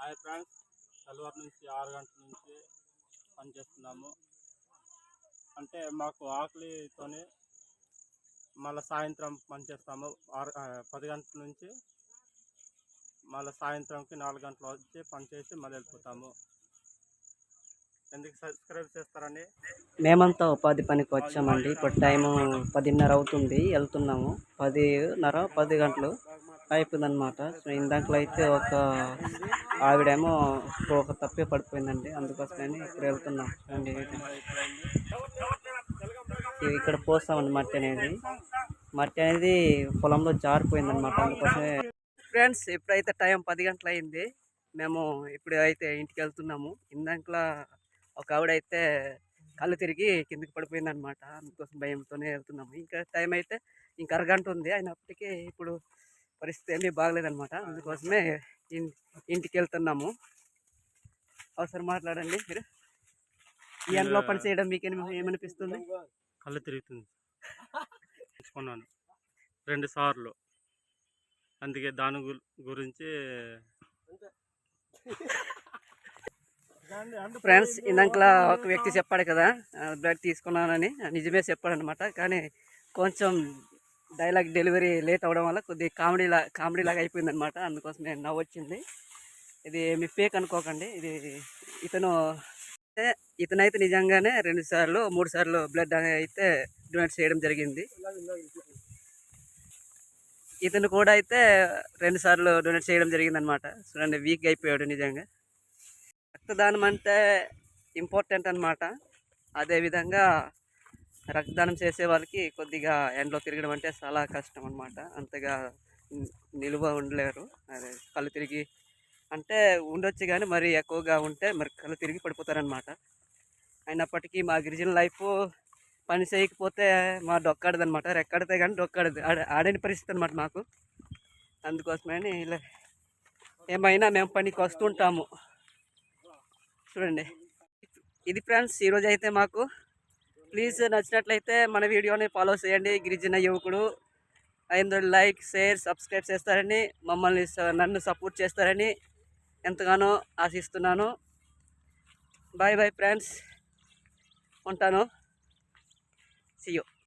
Hi friends. తెల్లవారు నుంచి ఆరు గంటల నుంచి పనిచేస్తున్నాము అంటే మాకు ఆకలితోనే మళ్ళీ సాయంత్రం పనిచేస్తాము ఆరు పది గంటల నుంచి మళ్ళీ సాయంత్రంకి నాలుగు గంటలు వచ్చి పనిచేసి మళ్ళీ వెళ్ళిపోతాము. ఎందుకు సబ్స్క్రైబ్ చేస్తారని? మేమంతా ఉపాధి పనికి వచ్చామండి. ఇప్పుడు టైము పదిన్నర అవుతుంది. వెళ్తున్నాము. పదిన్నర పది గంటలు అయిపోయిందనమాట సో ఇందాకలో అయితే ఒక ఆవిడేమో ఒక తప్పే పడిపోయిందండి. అందుకోసమని ఇక్కడ వెళ్తున్నాం. అండి ఇక్కడ పోస్తామండి మట్టి అనేది. మట్టి అనేది పొలంలో జారిపోయిందనమాట అందుకోసమే ఫ్రెండ్స్ ఇప్పుడైతే టైం పది గంటలు అయింది మేము ఇప్పుడు అయితే ఇంటికి వెళ్తున్నాము. ఇందాకలా ఒక ఆవిడైతే కళ్ళు తిరిగి కిందకి పడిపోయింది అనమాట అందుకోసం భయంతోనే వెళ్తున్నాము. ఇంకా టైం అయితే ఇంకా అరగంట ఉంది. అయినప్పటికీ ఇప్పుడు పరిస్థితి ఏమీ బాగలేదనమాట అందుకోసమే ఇంటికి వెళ్తున్నాము అవసరం మాట్లాడండి మీరు. ఈ ఎండలో పని చేయడం మీకు ఏమి- ఏమనిపిస్తుంది? కళ్ళు తిరుగుతుంది. తెచ్చుకున్నాను రెండు సార్లు. అందుకే దాని గురించి ఫ్రెండ్స్ ఇందాకలా ఒక వ్యక్తి చెప్పాడు కదా బ్లడ్ తీసుకున్నానని. నిజమే చెప్పాడు అనమాట కానీ కొంచెం డైలాగ్ డెలివరీ లేట్ అవడం వల్ల కొద్దిగా కామెడీ కామెడీలాగా కామెడీ లాగా అయిపోయింది అనమాట అందుకోసం నేను నవ్వొచ్చింది. ఇది మీ ఫేక్ అనుకోకండి. ఇది ఇతను ఇతనైతే నిజంగానే రెండు సార్లు మూడు సార్లు బ్లడ్ అయితే డొనేట్ చేయడం జరిగింది. ఇతను కూడా అయితే రెండు సార్లు డొనేట్ చేయడం జరిగింది అనమాట చూడండి వీక్ అయిపోయాడు నిజంగా. రక్తదానం అంటే ఇంపార్టెంట్ అనమాట అదేవిధంగా రక్తదానం చేసే వాళ్ళకి కొద్దిగా ఎండలో తిరగడం అంటే చాలా కష్టం అనమాట అంతగా నిలువ ఉండలేరు. అదే కళ్ళు తిరిగి అంటే ఉండొచ్చు కానీ మరి ఎక్కువగా ఉంటే మరి కళ్ళు తిరిగి పడిపోతారనమాట అయినప్పటికీ మా గిరిజన లైఫ్ పని చేయకపోతే మా డొక్కాడదు అనమాట రెక్కడితే కానీ డొక్కాడదు. ఆడ ఆడని పరిస్థితి అనమాట మాకు. అందుకోసమని ఇలా ఏమైనా మేము పనికి వస్తుంటాము. చూడండి. ఇది ఫ్రెండ్స్ ఈరోజు అయితే మాకు ప్లీజ్ నచ్చినట్లయితే మన వీడియోని ఫాలో చేయండి. గిరిజన యువకుడు. అందరూ లైక్ షేర్ సబ్స్క్రైబ్ చేస్తారని మమ్మల్ని నన్ను సపోర్ట్ చేస్తారని ఎంతగానో ఆశిస్తున్నాను. బాయ్ బాయ్ ఫ్రెండ్స్ ఉంటాను. సియో